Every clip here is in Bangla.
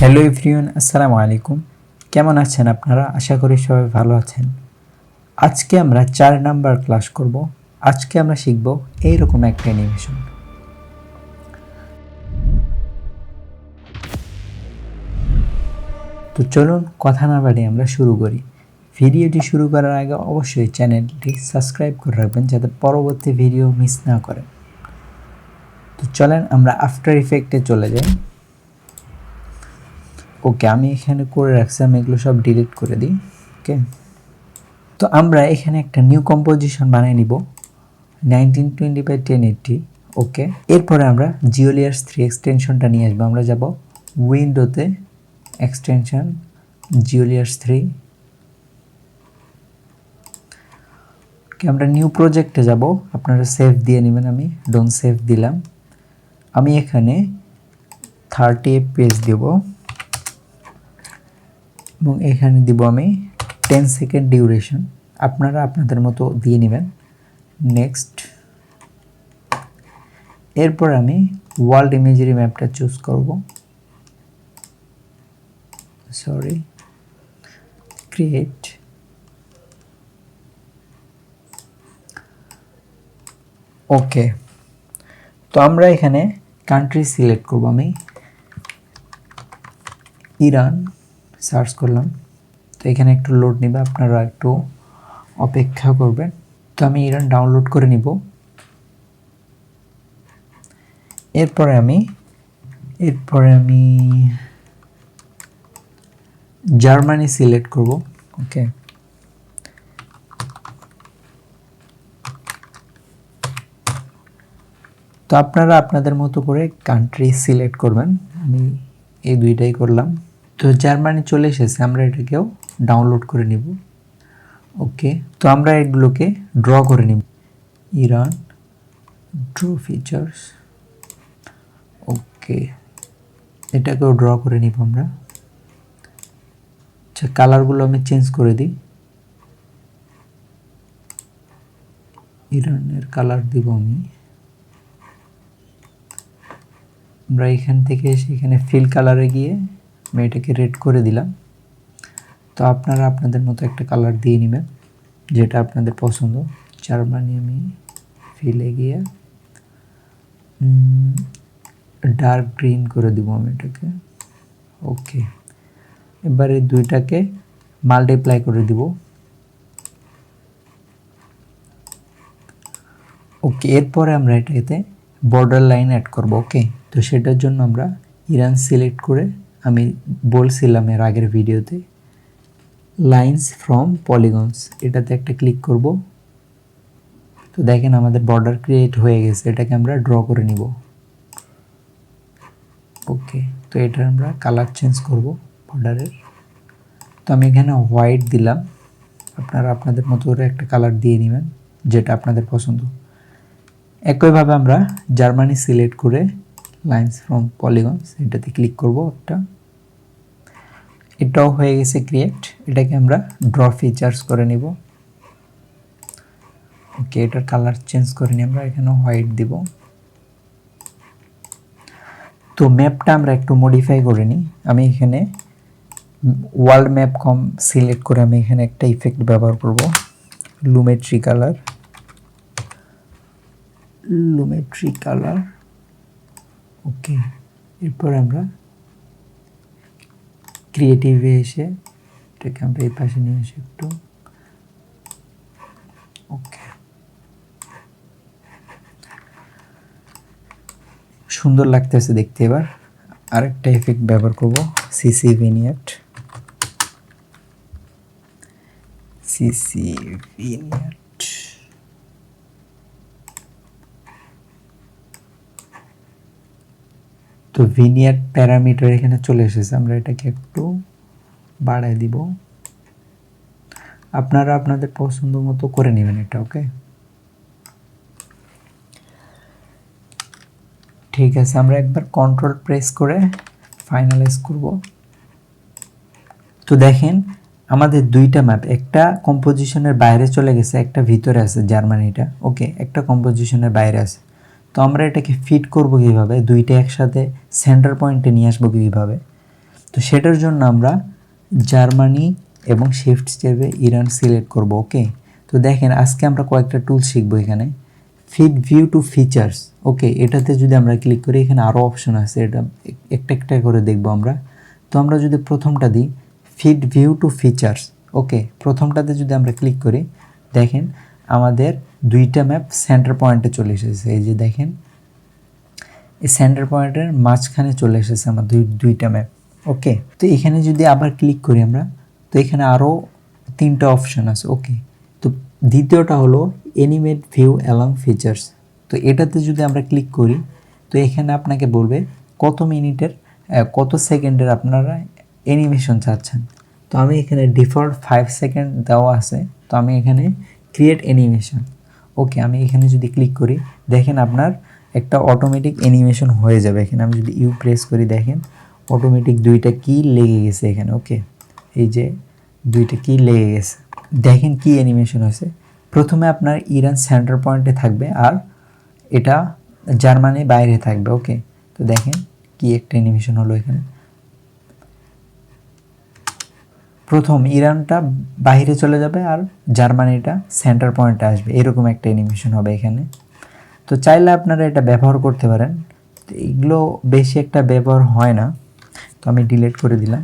হ্যালো এভরিওয়ান আসসালামু আলাইকুম কেমন আছেন আপনারা? আশা করি সবাই ভালো আছেন। আজকে আমরা চার নাম্বার ক্লাস করব। আজকে আমরা শিখব এইরকম একটা অ্যানিমেশন তো চলুন কথা না বাড়িয়ে আমরা শুরু করি। ভিডিওটি শুরু করার আগে অবশ্যই চ্যানেলটি সাবস্ক্রাইব করে রাখবেন যাতে পরবর্তী ভিডিও মিস না করেন। তো চলেন আমরা আফটার ইফেক্টে চলে যাই। ওকে, আমি এখানে করে রাখছি, আমি এগুলো সব ডিলিট করে দিই ওকে তো আমরা এখানে একটা নিউ কম্পোজিশন বানিয়ে নিব nineteen twenty by ten eighty okay এরপরে আমরা জিওলিয়ার্স থ্রি এক্সটেনশনটা নিয়ে আসব, আমরা যাব উইন্ডোতে এক্সটেনশন জিওলিয়ার্স থ্রি আমরা নিউ প্রজেক্টে যাব, আপনারা সেভ দিয়ে নেবেন, আমি ডোন সেভ দিলাম। আমি এখানে থার্টি পেজ দেবো। এবং এখানে দিব আমি টেন সেকেন্ড ডিউরেশন আপনারা আপনাদের মতো দিয়ে নেবেন। নেক্সট এরপর আমি ওয়ার্ল্ড ইমেজারি ম্যাপটা চুজ করব। সরি ক্রিয়েট ওকে তো আমরা এখানে কান্ট্রি সিলেক্ট করব আমি। ইরান। সার্চ করলাম। তো এখানে একটু লোড নেবে, আপনারা একটু অপেক্ষা করবেন। তো আমি ইরান ডাউনলোড করে নিব। এরপরে আমি এরপরে আমি জার্মানি সিলেক্ট করব, ওকে। তো আপনারা আপনাদের মতো করে কান্ট্রি সিলেক্ট করবেন। আমি এই দুইটাই করলাম। তো জার্মানি চলে এসেছে, আমরা এটাকেও ডাউনলোড করে নিব। ওকে তো আমরা এগুলোকে ড্র করে নিব। ইরান ড্র ফিচার্স ওকে এটাকেও ড্র করে নিব আমরা। আচ্ছা কালারগুলো আমি চেঞ্জ করে দিই। ইরানের কালার দিব আমি। আমরা এখান থেকে এসে এখানে ফিল কালারে গিয়ে আমি এটাকে রেড করে দিলাম। তো আপনারা আপনাদের মতো একটা কালার দিয়ে নেবেন, যেটা আপনাদের পছন্দ। জার্মানি আমি ফিলে গিয়ে ডার্ক গ্রিন করে দিব আমি এটাকে। ওকে এবারে দুইটাকে মাল্টিপ্লাই করে দিব। ওকে এরপরে আমরা এটাতে বর্ডার লাইন অ্যাড করব ওকে তো সেটার জন্য আমরা ইরান সিলেক্ট করে আমি বলছিলাম এর আগের ভিডিওতে লাইন্স ফ্রম পলিগনস এটাতে একটা ক্লিক করব। তো দেখেন আমাদের বর্ডার ক্রিয়েট হয়ে গেছে, এটাকে আমরা ড্র করে নিব। ওকে তো এটা আমরা কালার চেঞ্জ করব বর্ডারের তো আমি এখানে হোয়াইট দিলাম, আপনারা আপনাদের মতো করে একটা কালার দিয়ে নেবেন, যেটা আপনাদের পছন্দ। একইভাবে আমরা জার্মানি সিলেক্ট করে লাইন্স ফ্রম পলিগনস এটাতে ক্লিক করব একটা। এটাও হয়ে গেছে ক্রিয়েট এটাকে আমরা ড্র ফিচার্স করে নিব। ওকে এটার কালার চেঞ্জ করে নিই আমরা এখানে হোয়াইট দিব। তো ম্যাপটা আমরা একটু মডিফাই করে নিই। আমি এখানে ওয়ার্ল্ড ম্যাপ কম সিলেক্ট করে আমি এখানে একটা ইফেক্ট ব্যবহার করব। Lumetri colour Lumetri colour okay এরপর আমরা ক্রিয়েটিভে এসে এটাকে আমরা এই পাশে নিয়ে আসি একটু? ওকে সুন্দর লাগতেছে দেখতে এবার। আরেকটা এফেক্ট ব্যবহার করব সিসি ভিনিয়েট সিসি ভিনিয়েট তো ভিনিয়ার প্যারামিটার এখানে চলে এসেছে। আমরা এটাকে একটু বাড়ায় দিব। আপনারা আপনাদের পছন্দ মতো করে নেবেন এটা ওকে ঠিক আছে, আমরা একবার কন্ট্রোল প্রেস করে ফাইনালাইজ করব। তো দেখেন, আমাদের দুইটা ম্যাপ একটা কম্পোজিশনের বাইরে চলে গেছে, একটা ভিতরে আছে জার্মানিটা ওকে একটা কম্পোজিশনের বাইরে আছে। তো আমরা এটাকে ফিট করব কীভাবে? দুইটা একসাথে সেন্টার পয়েন্টে নিয়ে আসব কীভাবে? তো সেটার জন্য আমরা জার্মানি এবং শিফট স্টেপে ইরান সিলেক্ট করব ওকে তো দেখেন, আজকে আমরা কয়েকটা টুল শিখব এখানে। Fit view to features okay এটাতে যদি আমরা ক্লিক করি, এখানে আরও অপশন আছে। এটা একটা একটা করে দেখব আমরা। তো আমরা যদি প্রথমটা দিই fit view to features okay প্রথমটাতে যদি আমরা ক্লিক করি, দেখেন, আমাদের দুইটা ম্যাপ সেন্টার পয়েন্টে চলে এসেছে। এই যে দেখেন, এই সেন্টার পয়েন্টের মাঝখানে চলে এসেছে আমার দুই, দুইটা ম্যাপ ওকে তো এখানে যদি আবার ক্লিক করি আমরা, তো এখানে আরও তিনটা অপশন আছে ওকে তো দ্বিতীয়টা হলো এনিমেট ভিউ অ্যালং ফিচার্স তো এটাতে যদি আমরা ক্লিক করি, তো এখানে আপনাকে বলবে কত মিনিটের কত সেকেন্ডের আপনারা অ্যানিমেশন চাচ্ছেন। তো আমি এখানে ডিফল্ট ফাইভ সেকেন্ড দেওয়া আছে, তো আমি এখানে ক্রিয়েট অ্যানিমেশন ওকে আমি এখানে যদি ক্লিক করি, দেখেন আপনার একটা অটোমেটিক অ্যানিমেশন হয়ে যাবে। এখানে আমি যদি ইউ প্রেস করি, দেখেন অটোমেটিক দুইটা কি লেগে গেছে এখানে ওকে এই যে দুইটা কি লেগে গেছে। দেখেন কি অ্যানিমেশন হয়েছে। প্রথমে আপনার ইরান সেন্টার পয়েন্টে থাকবে আর এটা জার্মানি বাইরে থাকবে ওকে তো দেখেন কি একটা অ্যানিমেশন হলো এখানে। প্রথম ইরানটা বাইরে চলে যাবে আর জার্মানিটা সেন্টার পয়েন্টে আসবে। এরকম একটা অ্যানিমেশন হবে এখানে। তো চাইলে আপনারা এটা ব্যবহার করতে পারেন। তো এগুলো বেশি একটা ব্যবহার হয় না। তো আমি ডিলিট করে দিলাম।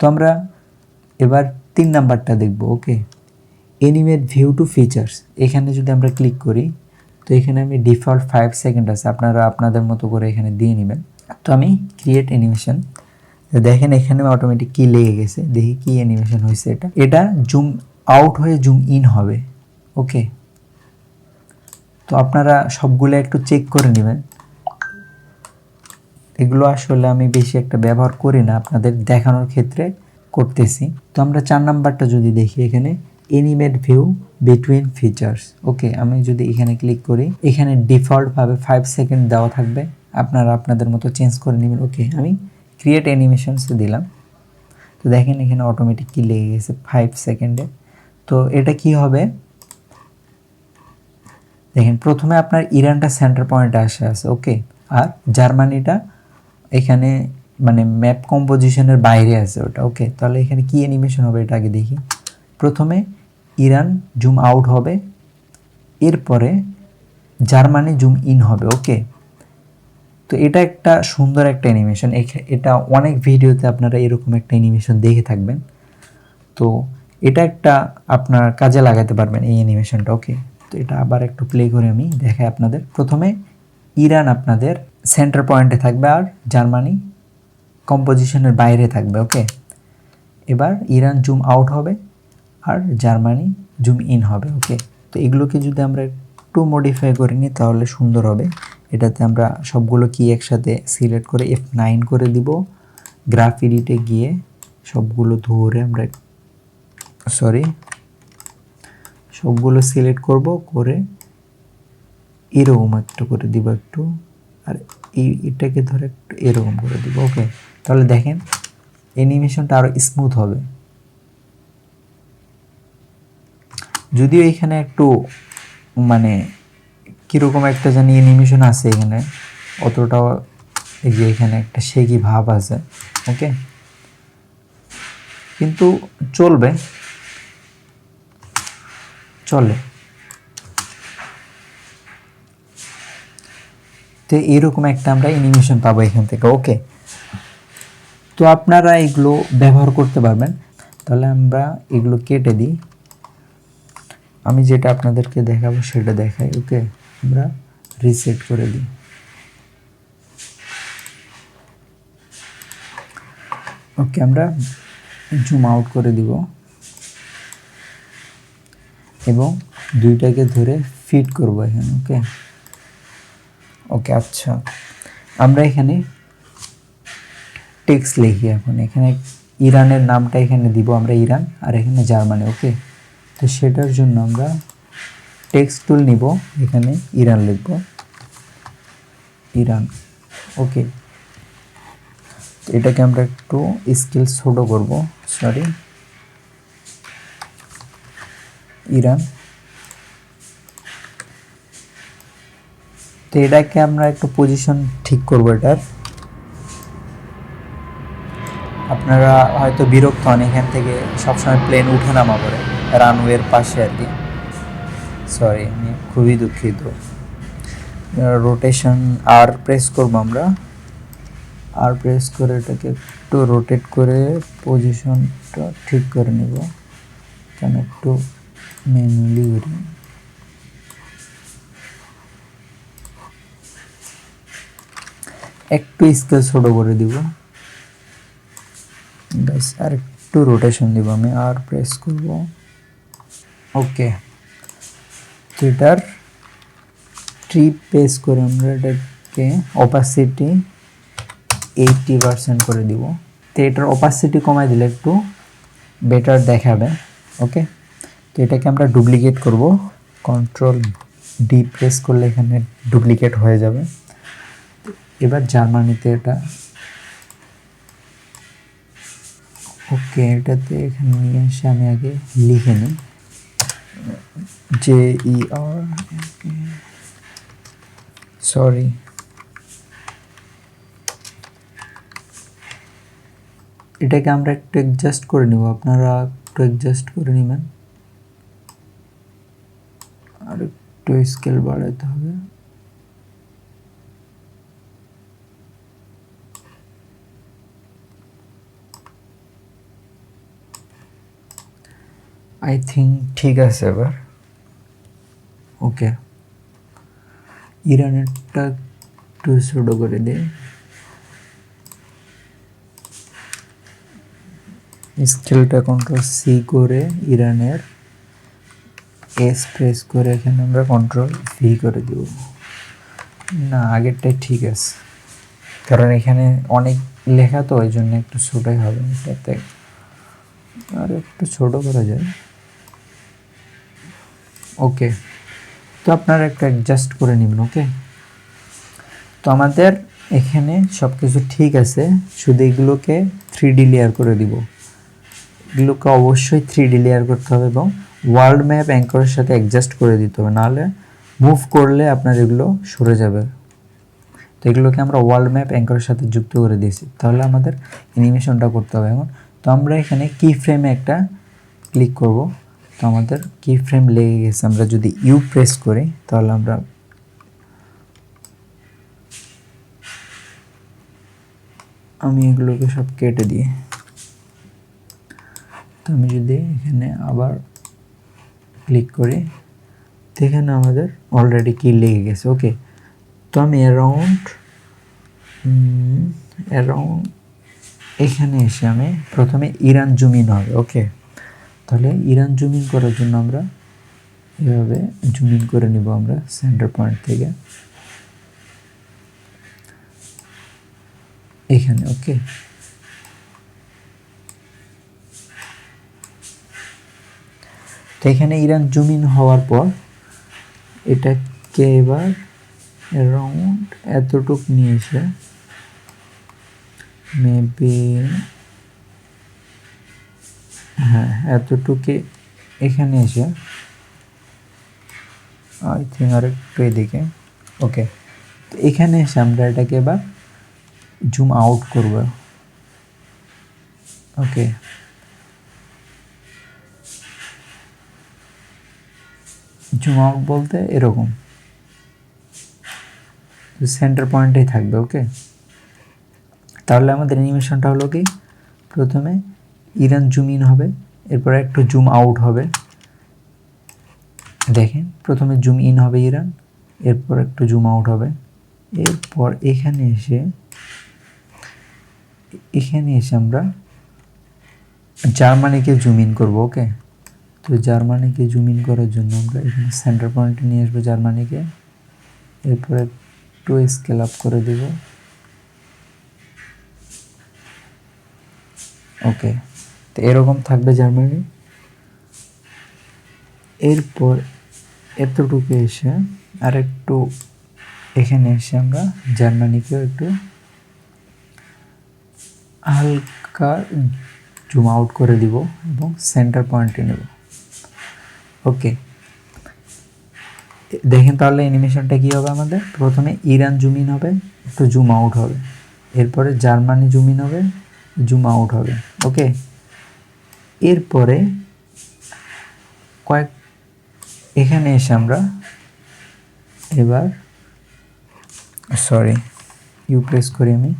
তো আমরা এবার তিন নাম্বারটা দেখব okay animate view to features এখানে যদি আমরা ক্লিক করি, তো এখানে আমি ডিফল্ট ফাইভ সেকেন্ড আছে। আপনারা আপনাদের মতো করে এখানে দিয়ে নেবেন। তো আমি ক্রিয়েট অ্যানিমেশন দেখেন এখানে অটোমেটিক কি লেগে গেছে, দেখি কি অ্যানিমেশন হয়েছে এটা। এটা জুম আউট হয়ে জুম ইন হবে ওকে তো আপনারা সবগুলো একটু চেক করে নেবেন। এগুলো আসলে আমি বেশি একটা ব্যবহার করি না, আপনাদের দেখানোর ক্ষেত্রে করতেছি। তো আমরা চার নাম্বারটা যদি দেখি এখানে animate view between features okay আমি যদি এখানে ক্লিক করি, এখানে ডিফল্টভাবে ফাইভ সেকেন্ড দেওয়া থাকবে, আপনারা আপনাদের মতো চেঞ্জ করে নেবেন ওকে আমি ক্রিয়েট অ্যানিমেশনসে দিলাম। তো দেখেন এখানে অটোমেটিক কি লেগে গেছে ফাইভ সেকেন্ডে তো এটা কি হবে? দেখেন, প্রথমে আপনার ইরানটা সেন্টার পয়েন্টে আসে আছে ওকে আর জার্মানিটা এখানে মানে ম্যাপ কম্পোজিশনের বাইরে আছে ওটা ওকে তাহলে এখানে কি অ্যানিমেশন হবে এটা আগে দেখি। প্রথমে ইরান জুম আউট হবে, এরপরে জার্মানি জুম ইন হবে ওকে তো এটা একটা সুন্দর একটা অ্যানিমেশন এটা অনেক ভিডিওতে আপনারা এরকম একটা অ্যানিমেশন দেখে থাকবেন। তো এটা একটা আপনার কাজে লাগাতে পারবেন এই অ্যানিমেশনটা ওকে তো এটা আবার একটু প্লে করে আমি দেখাই আপনাদের। প্রথমে ইরান আপনাদের সেন্টার পয়েন্টে থাকবে আর জার্মানি কম্পোজিশনের বাইরে থাকবে ওকে এবার ইরান জুম আউট হবে আর জার্মানি জুম ইন হবে ওকে তো এগুলোকে যদি আমরা একটু মডিফাই করে নিই তাহলে সুন্দর হবে। এটাতে আমরা সবগুলো কি একসাথে সিলেক্ট করে এফ নাইন করে দিব। গ্রাফ এডিটে গিয়ে সবগুলো ধরে আমরা সরি সবগুলো সিলেক্ট করব, করে এরকম একটু করে দিব একটু, আর এই এটাকে ধরে একটু এরকম করে দিব ওকে তাহলে দেখেন অ্যানিমেশনটা আরও স্মুথ হবে। যদিও এখানে একটু মানে কীরকম একটা জানি অ্যানিমেশন আছে এখানে। অতটাও এই যে এখানে একটা শেকি ভাব আছে ওকে কিন্তু চলবে। চলে। তো এরকম একটা আমরা অ্যানিমেশন পাবো এখান থেকে ওকে তো আপনারা এগুলো ব্যবহার করতে পারবেন। তাহলে আমরা এগুলো কেটে দিই। আমি যেটা আপনাদেরকে দেখাবো সেটা দেখাই ওকে আমরা রিসেট করে দিই। ওকে আমরা জুম আউট করে দিব। এবং দুইটাকে ধরে ফিট করব এখানে ওকে ওকে আচ্ছা। আমরা এখানে টেক্সট লিখি এখন। এখানে ইরানের নামটা এখানে দিব আমরা ইরান, আর এখানে জার্মানি ওকে তো সেটার জন্য আমরা টেক্সট টুল নিব, এখানে ইরান লিখব। ইরান ওকে এটাকে আমরা একটু স্কেল ছোট করব সরি ইরান। তো এটাকে আমরা একটু পজিশন ঠিক করব এটার। আপনারা হয়তো বিরক্ত হন, এখান থেকে সবসময় প্লেন উঠে নামা করে রানওয়ের পাশে আর কি। সরি আমি খুবই দুঃখিত। রোটেশন আর প্রেস করব আমরা। আর প্রেস করে এটাকে একটু রোটেট করে পজিশনটা ঠিক করে নেব। কেন একটু ম্যানুয়ালি করি। একটু স্কেল ছোট করে দিব। আর একটু রোটেশন দিব আমি। আর প্রেস করব। ওকে তো এটার ট্রিপ পেস করে আমরা এটাকে অপাসিটি এইটটি পার্সেন্ট করে দিব। তো এটার অপাসিটি কমাই দিলে একটু বেটার দেখাবে ওকে তো এটাকে আমরা ডুপ্লিকেট করব। কন্ট্রোল ডি প্রেস করলে এখানে ডুপ্লিকেট হয়ে যাবে। এবার জার্মানিতে এটা ওকে এটাতে এখানে নিয়ে এসে আমি আগে লিখে নিই। জে ই আর সরি এটাকে আমরা একটু অ্যাডজাস্ট করে নেব। আপনারা একটু অ্যাডজাস্ট করে নেবেন। আর একটু স্কেল বাড়াতে হবে। আই থিঙ্ক ঠিক আছে এবার। ওকে ইরানেরটা একটু ছোটো করে দিই স্কেলটা কন্ট্রোল সি করে ইরানের এস প্রেস করে এখানে আমরা কন্ট্রোল ভি করে দেব। না, আগেরটাই ঠিক আছে। কারণ এখানে অনেক লেখা তো, ওই জন্য একটু ছোটোই হবে এটাতে। আর একটু ছোট করা যায়। ওকে তো আপনারা একটু অ্যাডজাস্ট করে নেবেন ওকে তো আমাদের এখানে সব কিছু ঠিক আছে, শুধু এগুলোকে থ্রি ডি লেয়ার করে দিব। এগুলোকে অবশ্যই থ্রি ডি লেয়ার করতে হবে এবং ওয়ার্ল্ড ম্যাপ অ্যাঙ্করের সাথে অ্যাডজাস্ট করে দিতে হবে, নাহলে মুভ করলে আপনার এগুলো সরে যাবে। তো এগুলোকে আমরা ওয়ার্ল্ড ম্যাপ অ্যাঙ্করের সাথে যুক্ত করে দিয়েছি, তাহলে আমাদের অ্যানিমেশনটা করতে হবে এখন। তো আমরা এখানে কি ফ্রেমে একটা ক্লিক করব। তো আমাদের কি ফ্রেম লেগে গেছে। আমরা যদি ইউ প্রেস করি, তাহলে আমরা আমি এগুলোকে সব কেটে দিই। তো আমি যদি এখানে আবার ক্লিক করি, তো এখানে আমাদের অলরেডি কি লেগে গেছে। ওকে তো আমি অ্যারাউন্ড অ্যারাউন্ড এখানে এসে আমি প্রথমে ইরান জুমিন হবে। ওকে তাহলে ইরান জুমিন করার জন্য আমরা এভাবে জুমিন করে নিব আমরা সেন্টার পয়েন্ট থেকে। এখানে ওকে তো এখানে ইরান জুমিন হওয়ার পর এটাকে এবার অ্যারাউন্ড এতটুক নিয়ে এসে মেবি হ্যাঁ এতটুকু এখানে এসে। আই থিঙ্ক আর একটু এদিকে। ওকে, তো এখানে এসে আমরা এটাকে এবার জুম আউট করব। ওকে। জুম আউট বলতে এরকম। সেন্টার পয়েন্টেই থাকবে, ওকে? তাহলে আমাদের অ্যানিমেশনটা হলো কি? প্রথমে ইরান জুম ইন হবে, এরপরে একটু জুম আউট হবে। দেখেন, প্রথমে জুম ইন হবে ইরান, এরপর একটু জুম আউট হবে। এরপর এখানে এসে এখানে এসে আমরা জার্মানিকে জুম ইন করব ওকে তো জার্মানিকে জুম ইন করার জন্য আমরা এখানে সেন্টার পয়েন্টে নিয়ে আসব জার্মানিকে। এরপরে একটু স্কেল আপ করে দেব। ওকে তো এরকম থাকবে জার্মানি। এরপর এতটুকু এসে আর একটু এখানে এসে আমরা জার্মানিকেও একটু হালকা জুম আউট করে দিব এবং সেন্টার পয়েন্টে নেব। ওকে দেখেন তাহলে অ্যানিমেশনটা কী হবে আমাদের? প্রথমে ইরান জুম ইন হবে, একটু জুম আউট হবে। এরপরে জার্মানি জুম ইন হবে জুম আউট হবে। ওকে এরপরে কয়েক, এখানে এসে আমরা এবার সরি ইউ প্রেস করি আমি।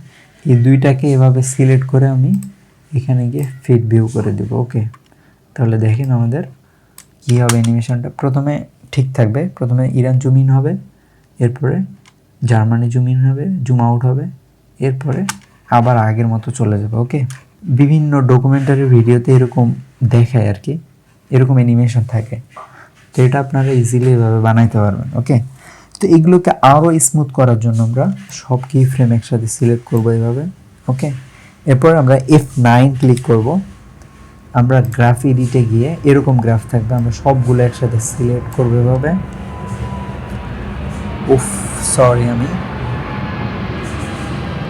এই দুইটাকে এভাবে সিলেক্ট করে আমি এখানে গিয়ে ফিট ভিউ করে দেবো ওকে তাহলে দেখেন আমাদের কী হবে অ্যানিমেশনটা প্রথমে ঠিক থাকবে, প্রথমে ইরান জুম ইন হবে, এরপরে জার্মানি জুম ইন হবে জুম আউট হবে, এরপরে আবার আগের মতো চলে যাবে ওকে বিভিন্ন ডকুমেন্টারি ভিডিওতে এরকম দেখায় আর কি। এরকম অ্যানিমেশন থাকে। তো এটা আপনারা ইজিলি এভাবে বানাইতে পারবেন ওকে তো এগুলোকে আরও স্মুথ করার জন্য আমরা সব কি ফ্রেম একসাথে সিলেক্ট করব এভাবে ওকে এরপর আমরা এফ নাইন ক্লিক করব। আমরা গ্রাফ এডিটে গিয়ে এরকম গ্রাফ থাকবে, আমরা সবগুলো একসাথে সিলেক্ট করব এভাবে। উফ সরি আমি।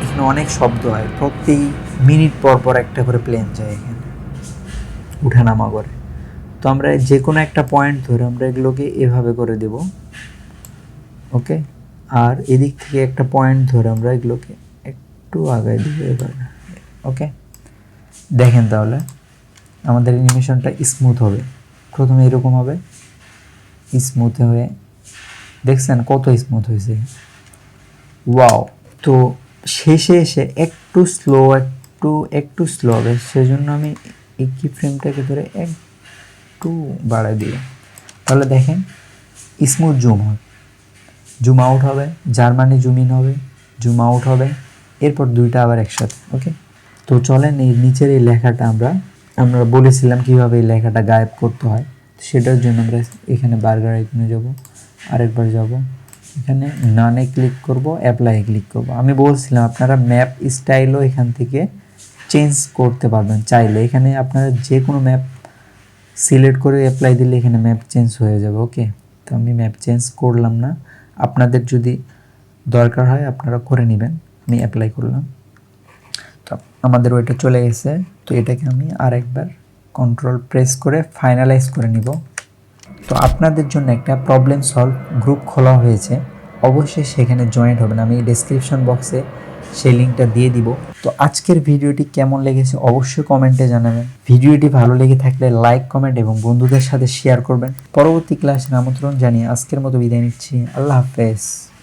এখানে অনেক শব্দ হয় প্রতি মিনিট পর পর একটা করে প্লেন যায় এখানে। উঠানামা করে। তো আমরা যে কোনো একটা পয়েন্ট ধরে আমরা এগুলোকে এভাবে করে দেব। ওকে আর এদিক থেকে একটা পয়েন্ট ধরে আমরা এগুলোকে একটু আগায় দিব এবার। ওকে দেখেন তাহলে, আমাদের অ্যানিমেশনটা স্মুথ হবে। প্রথমে এরকম হবে। স্মুথ হয়ে, দেখছেন কত স্মুথ হয়েছে। ওয়াও তো শেষে এসে একটু স্লো একটু একটু স্লো হবে। সেজন্য আমি কি ফ্রেমটাকে ধরে একটু বাড়াই দিই। তাহলে দেখেন স্মুথ জুম হবে জুম আউট হবে জার্মানি জুম ইন হবে জুম আউট হবে, এরপর দুইটা আবার একসাথে ওকে তো চলেন এই নিচের এই লেখাটা আমরা আমরা বলেছিলাম কীভাবে এই লেখাটা গায়েব করতে হয়। সেটার জন্য আমরা এখানে বার্গার আইকনে যাব, আরেকবার যাব। এখানে নানে ক্লিক করব অ্যাপ্লাই ক্লিক করব। আমি বলছিলাম, আপনারা ম্যাপ স্টাইলও এখান থেকে চেঞ্জ করতে পারবেন চাইলে। এখানে আপনারা যে কোনো ম্যাপ সিলেক্ট করে অ্যাপ্লাই দিলে এখানে ম্যাপ চেঞ্জ হয়ে যাবে ওকে তো আমি ম্যাপ চেঞ্জ করলাম না। আপনাদের যদি দরকার হয়, আপনারা করে নেবেন। আমি অ্যাপ্লাই করলাম। তো আমাদের ওইটা চলে গেছে। তো এটাকে আমি আরেকবার কন্ট্রোল প্রেস করে ফাইনালাইজ করে নিব। তো আপনাদের জন্য একটা প্রবলেম সলভ গ্রুপ খোলা হয়েছে। অবশ্যই সেখানে জয়েন্ট হবেন। আমি ডেসক্রিপশন বক্সে সেই লিঙ্কটা দিয়ে দিব। তো আজকের ভিডিওটি কেমন লেগেছে অবশ্যই কমেন্টে জানাবেন। ভিডিওটি ভালো লেগে থাকলে লাইক কমেন্ট এবং বন্ধুদের সাথে শেয়ার করবেন। পরবর্তী ক্লাসের আমন্ত্রণ জানিয়ে আজকের মতো বিদায় নিচ্ছি। আল্লাহ হাফেজ।